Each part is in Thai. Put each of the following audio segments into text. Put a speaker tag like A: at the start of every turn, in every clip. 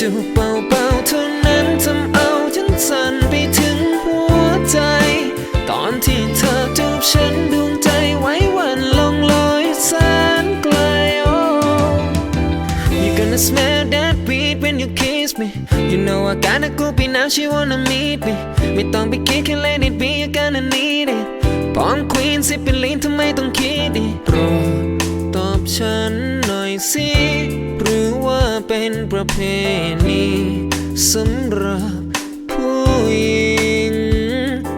A: จูบเบาๆเท่านั้นทำเอาฉันสั่นไปถึงหัวใจ ตอนที่เธอจูบฉันดวงใจไว้วันลงลอยแสนไกล oh You gonna smell that beat when you kiss me You know I gotta go be now she wanna meet me ไม่ต้องไปคิดแค่ let it be you gonna need it พร้อ เป็นประเพณีสำหรับผู้หญิง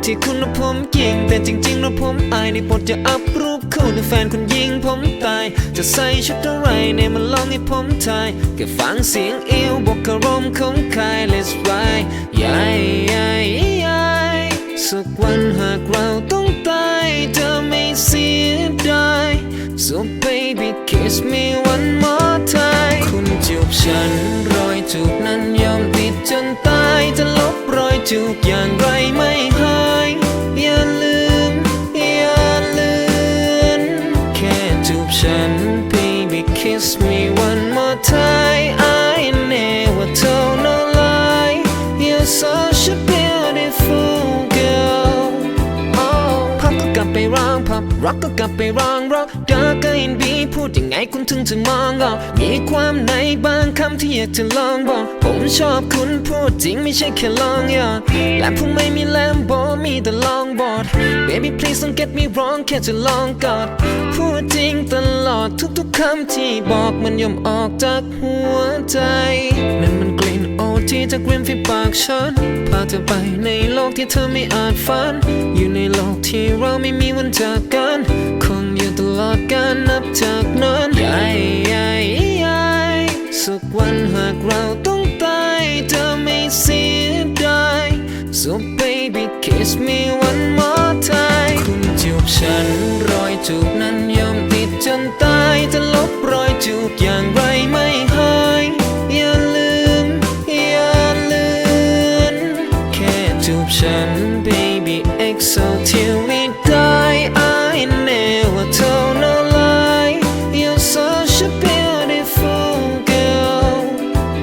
A: ที่คุณและผมยิง แต่จริงๆแล้วผมอายในบทจะอัพรูปคู่ในแฟนคุณยิงผมตาย จะใส่ชุดอะไรในมันลองให้ผมทายแค่ฟังเสียงเอวบอกอารมณ์ของใคร let's ride ยายยายยายสักวันหากเราต้องตายจะไม่เสียดาย so baby kiss me one more time คุณจูบฉัน รอยจูบนั้นยอมติดจนตายจะลบรอยจูบอย่างไรไม่ ไปร้องพับร็อกก็กลับไปร้องร็อกดาร์กอินบีพูดยังไงคุณถึงจะมองออกมีความในบางคำที่อยากจะลองบอก ผมชอบคุณพูดจริงไม่ใช่แค่ลองยอกและผมไม่มีแลมโบมีแต่ลองบอด baby please don't get me wrong แค่จะลองกอดพูดจริงตลอดทุกๆคำที่บอกมันย่อมออกจากหัวใจนั่นมันกลิ่นโอที่จากริมฝีปากฉันพาเธอไปใน กที่เธอไม่อาจฝัน อยู่ในโลกที่เราไม่มีวันจากกัน คงอยู่ตลอดกาลนับจากนั้นยายยายยายสักวันหากเราต้องตายเธอไม่เสียดาย so baby kiss me one more time คุณจูบฉันรอยจูบนั้นยอมติดจนตายจะลบรอยจูบอย่าง we die I never told no lie. You're such a beautiful girl.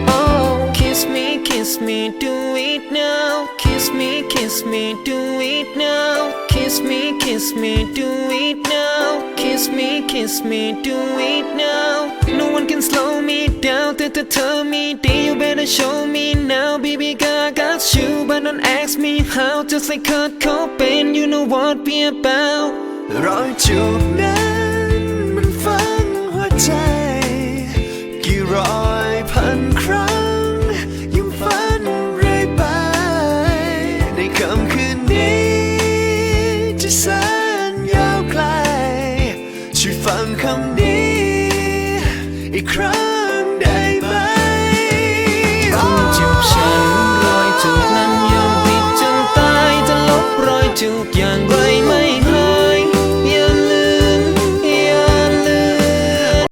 A: Oh kiss me kiss me do it now. Kiss me kiss me do it now. Kiss me kiss me do it now. Kiss me kiss me do it now. No one can slow me down แต่เธอมีดี you better show me now baby girl I got you but don't ask me how just like Kurt Cobain you know what we about
B: รอยจูบนั้นมันฝังหัวใจ กี่ร้อยพันครั้ง ยังฝันเรื่อยไป ในคำคืนนี้ที่แสนยาวไกลช่วยฟังคำนี้อีกครั้ง
A: 就是